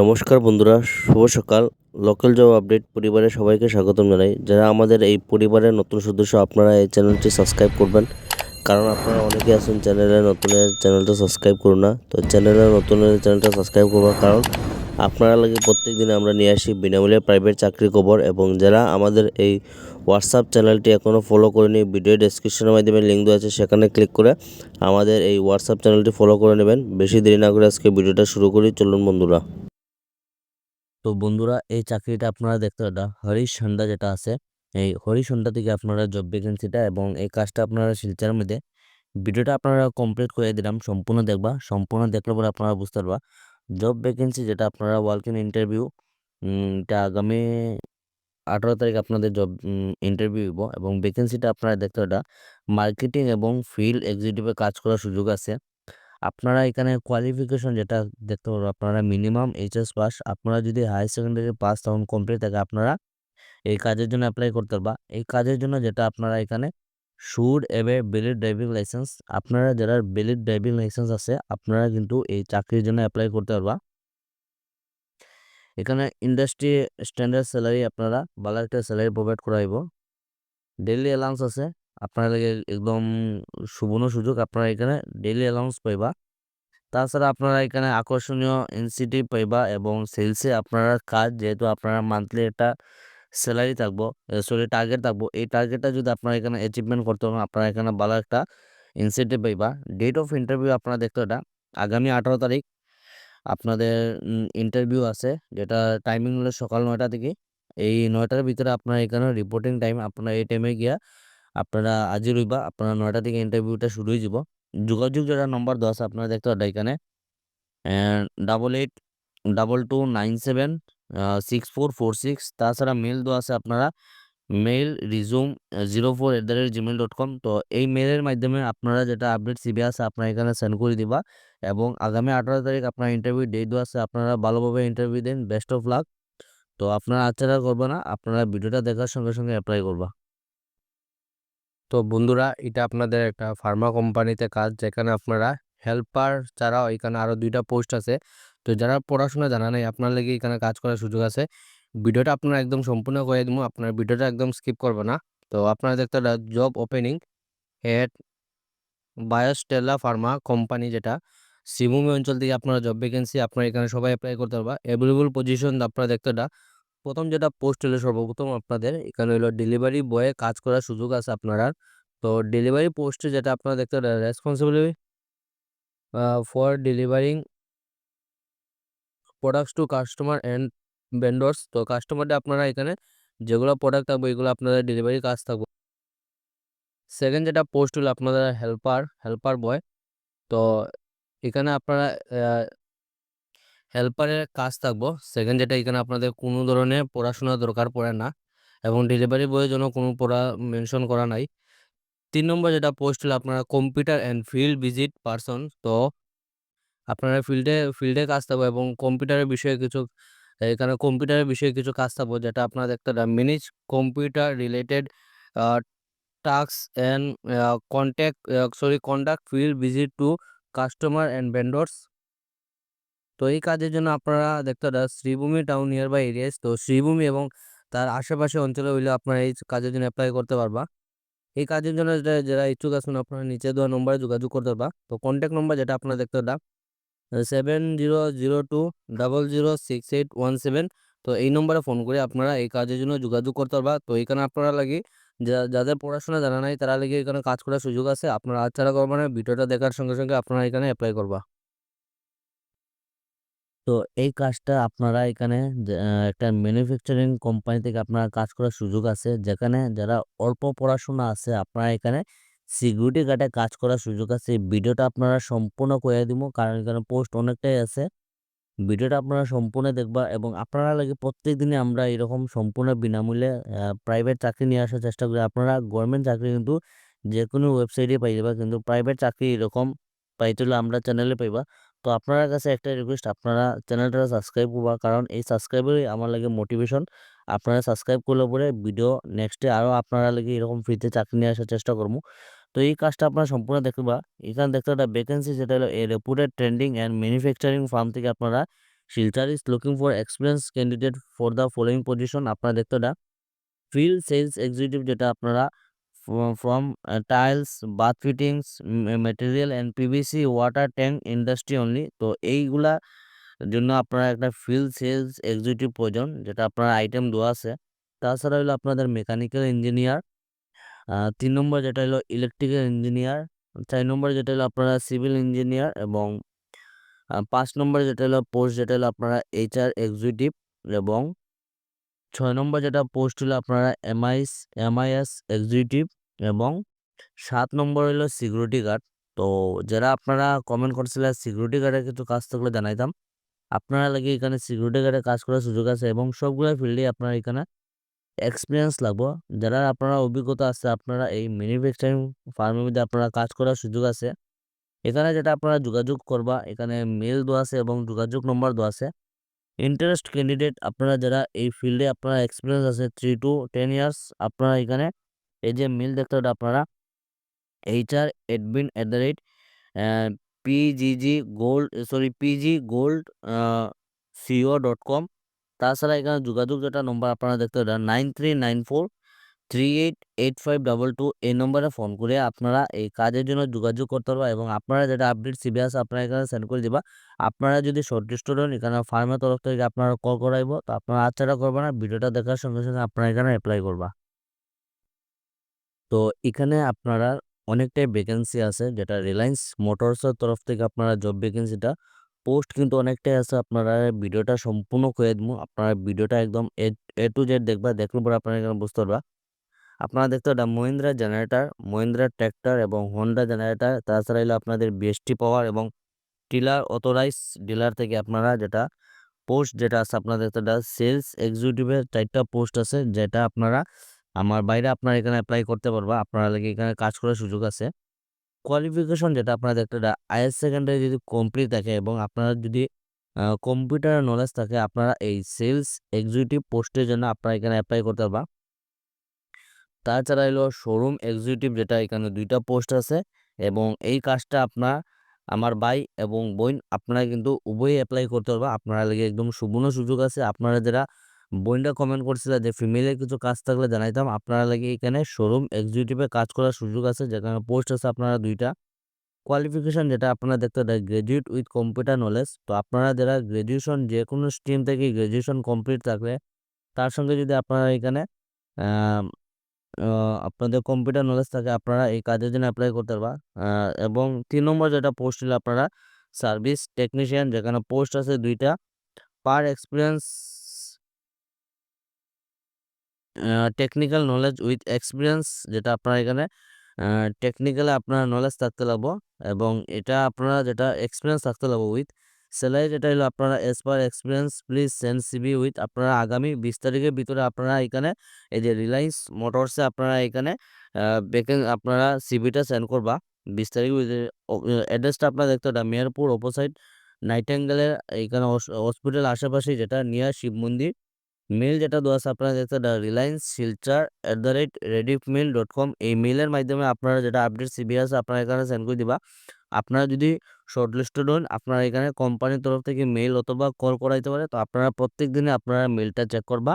নমস্কার বন্ধুরা, শুভ সকাল। লোকাল জব আপডেট পরিবারে সবাইকে স্বাগতম জানাই। যারা আমাদের এই পরিবারের নতুন সদস্য, আপনারা এই চ্যানেলটি সাবস্ক্রাইব করবেন। কারণ আপনারা অনেকে আছেন চ্যানেলে নতুন চ্যানেলটা সাবস্ক্রাইব করুন না। তো চ্যানেলে নতুনের চ্যানেলটা সাবস্ক্রাইব করবার কারণ আপনারা লাগে প্রত্যেক দিন আমরা নিয়ে আসি বিনামূল্যে প্রাইভেট চাকরি খবর। এবং যারা আমাদের এই হোয়াটসঅ্যাপ চ্যানেলটি এখনও ফলো করেনি ভিডিও ডেসক্রিপশনের মাধ্যমে লিঙ্ক দেওয়া আছে, সেখানে ক্লিক করে আমাদের এই হোয়াটসঅ্যাপ চ্যানেলটি ফলো করে নেবেন। বেশি দেরি না করে আজকে ভিডিওটা শুরু করি। চলুন বন্ধুরা। তো বন্ধুরা, এই চাকরিটা আপনারা দেখতে পারেন হরিশ সন্ধ্যা যেটা আছে, এই হরিশ সন্ধ্যা থেকে আপনারা জব ভ্যাকেন্সিটা এবং এই কাজটা আপনারা শিলচার মধ্যে ভিডিওটা আপনারা কমপ্লিট করে দিলাম, সম্পূর্ণ দেখবা। সম্পূর্ণ দেখলে পরে আপনারা বুঝতে পারবা। জব ভ্যাকেন্সি যেটা আপনারা ওয়ার্ক ইন ইন্টারভিউ এটা আগামী আঠারো তারিখ আপনাদের জব ইন্টারভিউ হইব এবং ভ্যাকেন্সিটা আপনারা দেখতে পারেন মার্কেটিং এবং ফিল্ড এক্সিকিউটিভে কাজ করার সুযোগ আছে। আপনারা এখানে কোয়ালিফিকেশন যেটা দেখতে পারব, আপনারা মিনিমাম এইচএস পাস আপনারা যদি হায়ার সেকেন্ডারি পাস তখন কমপ্লিট থাকে, আপনারা এই কাজের জন্য অ্যাপ্লাই করতে পারবা। এই কাজের জন্য যেটা আপনারা এখানে শুড এবে ভ্যালিড ড্রাইভিং লাইসেন্স আপনারা যারা ভ্যালিড ড্রাইভিং লাইসেন্স আছে, আপনারা কিন্তু এই চাকরির জন্য অ্যাপ্লাই করতে পারবা। এখানে ইন্ডাস্ট্রি স্ট্যান্ডার্ড স্যালারি আপনারা ভালো একটা স্যালারি প্রোভাইড করাইব। ডেইলি অ্যালাউন্স আছে আপনারা একদম সুবর্ণ সুযোগ আপনারা এখানে ডেইলি অ্যালাউন্স পাইবা। তাছাড়া আপনারা এখানে আকর্ষণীয় ইনসেন্টিভ পাইবা এবং সেলসে আপনারা কাজ, যেহেতু আপনারা মান্থলি একটা স্যালারি থাকব সরি টার্গেট থাকব, এই টার্গেটটা যদি আপনারা এখানে অ্যাচিভমেন্ট করতে পারেন, আপনারা এখানে ভালো একটা ইনসেন্টিভ পাইবা। ডেট অফ ইন্টারভিউ আপনারা দেখতে এটা আগামী আঠারো তারিখ আপনাদের ইন্টারভিউ আছে, যেটা টাইমিং হলো সকাল নয়টা থেকে। এই নয়টার ভিতরে আপনারা এখানে রিপোর্টিং টাইম আপনারা এই টাইমে গিয়া আপনারা হাজির হইবা আপনারা নয়টা থেকে ইন্টারভিউটা শুরু হয়ে যাব যোগাযোগ যেটা নম্বর দেওয়া আছে, আপনারা দেখতে পারেন এখানে। Double eight double two nine seven six four four six তাছাড়া মেল দেওয়া আছে আপনারা। Mail resume zero four at the rate Gmail dot com তো এই মেলের মাধ্যমে আপনারা যেটা আপডেট সিবি আছে, আপনারা এখানে সেন্ড করে দিবা। এবং আগামী আঠারো তারিখ আপনার ইন্টারভিউ ডেট দেওয়া আছে, আপনারা ভালোভাবে ইন্টারভিউ দেন বেস্ট অফ লাক তো আপনারা আচ্ছা করবে না, আপনারা ভিডিওটা দেখার সঙ্গে সঙ্গে অ্যাপ্লাই করবা। তো বন্ধুরা, এটা আপনাদের একটা ফার্মা কোম্পানিতে কাজ, যেখানে আপনারা হেল্পার ছাড়াও এখানে আরও দুইটা পোস্ট আছে। তো যারা পড়াশোনা জানা নেই, আপনার লেগে এখানে কাজ করার সুযোগ আছে। ভিডিওটা আপনারা একদম সম্পূর্ণ করে দিব, আপনার ভিডিওটা একদম স্কিপ করবে না। তো আপনারা দেখতে জব ওপেনিং হেড বায়োস্টেলা ফার্মা কোম্পানি যেটা সিমুমি অঞ্চল থেকে আপনারা জব ভ্যাকেন্সি আপনারা এখানে সবাই অ্যাপ্লাই করতে পারবা। অ্যাভেলেবল পজিশন আপনারা দেখতে প্রথম যেটা পোস্ট হলো সর্বপ্রথম আপনাদের, এখানে হলো ডেলিভারি বয়ে কাজ করার সুযোগ আছে আপনারা। তো ডেলিভারি পোস্টে যেটা আপনারা দেখতে responsibility for delivering products to customer and vendors তো কাস্টমারটা আপনারা এখানে যেগুলো প্রোডাক্ট থাকবে এগুলো আপনাদের ডেলিভারি কাজ থাকবে। সেকেন্ড যেটা পোস্ট হলো আপনাদের হেল্পার হেল্পার বয় তো এখানে আপনারা হেল্পারের কাজ থাকব। সেকেন্ড যেটা, এখানে আপনাদের কোনো ধরনের পড়াশোনা দরকার পড়ে না এবং ডেলিভারি বয়ের জন্য কোনো পড়া মেনশন করা নাই। তিন নম্বর যেটা পোস্ট হলো আপনারা computer and field visit person তো আপনারা ফিল্ডে ফিল্ডে কাজ থাকব এবং কম্পিউটারের বিষয়ে কিছু, এখানে কম্পিউটারের বিষয়ে কিছু কাজ থাকব, যেটা আপনারা দেখতে মিনিজ computer related task and contact sorry conduct field visit to customer and vendors তো এই কাজের জন্য আপনারা দেখতে পারেন, Sribhumi town near by areas তো শ্রীভূমি এবং তার আশেপাশে অঞ্চলে হইলে আপনারা এই কাজের জন্য অ্যাপ্লাই করতে পারবা। এই কাজের জন্য যারা ইচ্ছুক আছেন, আপনারা নিচে দেওয়া নম্বরে যোগাযোগ করতে পারবা। তো কন্ট্যাক্ট নম্বর যেটা আপনারা দেখতে পারবেন seven zero zero two double zero six eight one seven তো এই নম্বরে ফোন করে আপনারা এই কাজের জন্য যোগাযোগ করতে পারবা। তো এখানে আপনারা লাগে যাদের পড়াশোনা জানা নাই, তারা লাগে এখানে কাজ করার সুযোগ আছে। আপনারা আর আচ্ছা করবেন ভিডিওটা দেখার সঙ্গে সঙ্গে আপনারা এখানে অ্যাপ্লাই করবা। তো এই কাজটা আপনারা এখানে একটা ম্যানুফ্যাকচারিং কোম্পানি থেকে আপনারা কাজ করার সুযোগ আছে। যেখানে যারা অল্প পড়াশোনা আছে, আপনারা এখানে সিকিউরিটি গার্ডে কাজ করার সুযোগ আছে। ভিডিওটা আপনারা সম্পূর্ণ করে দিব, কারণ এখানে পোস্ট অনেকটাই আছে। ভিডিওটা আপনারা সম্পূর্ণ দেখবা এবং আপনারা লাগে প্রত্যেক দিনে আমরা এরকম সম্পূর্ণ বিনামূল্যে প্রাইভেট চাকরি নিয়ে আসার চেষ্টা করি। আপনারা গভর্নমেন্ট চাকরি কিন্তু যে কোনো ওয়েবসাইটে পাই যাবা কিন্তু প্রাইভেট চাকরি এরকম পাইতে হলে আমরা চ্যানেলে পাইবা। তো আপনার কাছে একটা রিকোয়েস্ট আপনারা চ্যানেলটা সাবস্ক্রাইব করবা। কারণ এই সাবস্ক্রাইবারই আমার লাগে মোটিভেশন আপনারা সাবস্ক্রাইব করলে পরে ভিডিও নেক্সটে আরও আপনারা লাগে এরকম ফ্রিতে চাকরি নিয়ে আসার চেষ্টা করব। তো এই কাজটা আপনারা সম্পূর্ণ দেখবা। এখানে দেখতে একটা ভ্যাকেন্সি যেটা হলো এই reputed trending and manufacturing firm থেকে আপনারা Silchar is looking for experience candidate for the following position আপনারা দেখতে এটা ফিল্ড সেলস এক্সিকিউটিভ যেটা আপনারা from tiles bath fittings material and PVC water tank industry only তো এইগুলা জন্য আপনারা একটা ফিল্ড সেলস এক্সিকিউটিভ প্রয়োজন, যেটা আপনার আইটেম দেওয়া আছে। তাছাড়া হলো আপনাদের মেকানিক্যাল ইঞ্জিনিয়ার তিন নম্বর যেটা হলো ইলেকট্রিক্যাল ইঞ্জিনিয়ার চার নম্বর যেটা হলো আপনারা সিভিল ইঞ্জিনিয়ার এবং পাঁচ নম্বর যেটা হলো পোস্ট যেটা হলো আপনারা এইচআর এক্সিকিউটিভ এবং ছয় নম্বর যেটা পোস্ট হলো আপনারা এমআইএস এমআইএস এক্সিকিউটিভ এবং সাত নম্বর হলো সিকিউরিটি গার্ড তো যারা আপনারা কমেন্ট করছিলেন সিকিউরিটি গার্ডের কিছু কাজ থাকলে জানাইতাম। আপনারা লাগে এখানে সিকিউরিটি গার্ডের কাজ করার সুযোগ আছে এবং সবগুলো ফিল্ডে আপনারা এখানে এক্সপিরিয়েন্স লাগবো। যারা আপনারা অভিজ্ঞতা আছে, আপনারা এই ম্যানুফ্যাকচারিং ফার্মের মধ্যে আপনারা কাজ করার সুযোগ আছে। এখানে যেটা আপনারা যোগাযোগ করবা, এখানে মেল দেওয়া আছে এবং যোগাযোগ নম্বর দেওয়া আছে। ইন্টারেস্ট ক্যান্ডিডেট আপনারা যারা এই ফিল্ডে আপনারা এক্সপিরিয়েন্স আছে থ্রি টু টেন ইয়ার্স আপনারা এখানে এই যে মিল দেখতে পারেন আপনারা HR admin at the rate PGG gold sorry PG gold CO dot com তাছাড়া এখানে যোগাযোগ যেটা নম্বর আপনারা দেখতে পারেন nine three nine four three eight eight five double two এই নম্বরে ফোন করে আপনারা এই কাজের জন্য যোগাযোগ করতে পারবা এবং আপনারা যেটা আপডেট সিবি আছে আপনারা এখানে সেন্ড করে দিবা। আপনারা যদি শর্টলিস্ট হন, এখানে ফার্মের তরফ থেকে আপনারা কল করাইব। তো আপনারা আচ্ছাটা করবে না, ভিডিওটা দেখার সঙ্গে সঙ্গে আপনারা এখানে অ্যাপ্লাই করবা। তো এখানে আপনারা অনেকটাই ভ্যাকেন্সি আছে, যেটা রিলায়েন্স মোটরসের তরফ থেকে আপনারা জব ভ্যাকেন্সিটা পোস্ট কিন্তু অনেকটাই আছে। আপনারা ভিডিওটা সম্পূর্ণ করে দেবো। আপনারা ভিডিওটা একদম এ টু জেড দেখবা, দেখলে পরে আপনারা এখানে বুঝতে পারবা। আপনারা দেখতে পারেন মহিন্দ্রা জেনারেটর, মহিন্দ্রা ট্র্যাক্টর এবং হোন্ডা জেনারেটর। তাছাড়া হলো আপনাদের বিএসটি পাওয়ার এবং টিলার অথরাইজ ডিলার থেকে আপনারা যেটা পোস্ট যেটা আছে আপনাদের দেখতে সেলস এক্সিকিউটিভের চারটা পোস্ট আছে যেটা আপনারা আমার বাইরে আপনারা এখানে অ্যাপ্লাই করতে পারবা। আপনারা লাগে এখানে কাজ করার সুযোগ আছে। কোয়ালিফিকেশন যেটা আপনারা দেখতে আইএস সেকেন্ডারি যদি কমপ্লিট থাকে এবং আপনারা যদি কম্পিউটার নলেজ থাকে, আপনারা এই সেলস এক্সিকিউটিভ পোস্টের জন্য আপনারা এখানে অ্যাপ্লাই করতে পারবা। তাছাড়া হলো শোরুম এক্সিকিউটিভ যেটা এখানে দুইটা পোস্ট আছে এবং এই কাজটা আপনার, আমার ভাই এবং বোন আপনারা কিন্তু উভয়ই অ্যাপ্লাই করতে পারবা। আপনারা লাগে একদম সুবর্ণ সুযোগ আছে। আপনারা যারা বোনটা কমেন্ট করছিল যে ফিমেলের কিছু কাজ থাকলে জানাইতাম, আপনারা লাগে এখানে শোরুম এক্সিকিউটিভে কাজ করার সুযোগ আছে। যেখানে পোস্ট আছে আপনারা দুইটা। কোয়ালিফিকেশন যেটা আপনারা দেখতে গ্রাজুয়েট উইথ কম্পিউটার নলেজ তো আপনারা যারা গ্রাজুয়েশন যে কোনো স্ট্রিম থেকে গ্রাজুয়েশন কমপ্লিট থাকলে, তার সঙ্গে যদি আপনারা এখানে আপনাদের কম্পিউটার নলেজ থাকে, আপনারা এই কাজের জন্য অ্যাপ্লাই করতে পারবা। এবং তিন নম্বর যেটা পোস্ট হলো আপনারা সার্ভিস টেকনিশিয়ান যেখানে পোস্ট আছে দুইটা per experience technical knowledge with experience যেটা আপনারা এখানে টেকনিক্যালে আপনার নলেজ থাকতে লাগবো, এবং এটা আপনারা যেটা এক্সপিরিয়েন্স থাকতে লাগবো উইথ স্যালারি যেটা হলো আপনারা as per experience please send CV with আপনারা আগামী বিশ তারিখের ভিতরে আপনারা এখানে, এই যে রিলায়েন্স মোটরসে আপনারা এখানে বেকেন আপনারা সিবিটা সেন্ড করবা। বিশ তারিখ অ্যাড্রেসটা আপনারা দেখতে হবে মেহেরপুর অপোসাইড নাইটেঙ্গেলের এইখানে হসপিটাল আশেপাশে যেটা নিয়ার শিব মন্দির। মেল যেটা দেওয়া আছে আপনারা দেখতে Reliance Silchar at the rate Rediff mail dot com এই মেলের মাধ্যমে আপনারা যেটা আপডেট সিবি আছে, আপনারা এখানে সেন্ড করে দিবা। আপনারা যদি শর্টলিস্টেড হন আপনারা এখানে কোম্পানির তরফ থেকে মেল অথবা কল করাইতে পারে। তো আপনারা প্রত্যেক দিনে আপনারা মেলটা চেক করবা।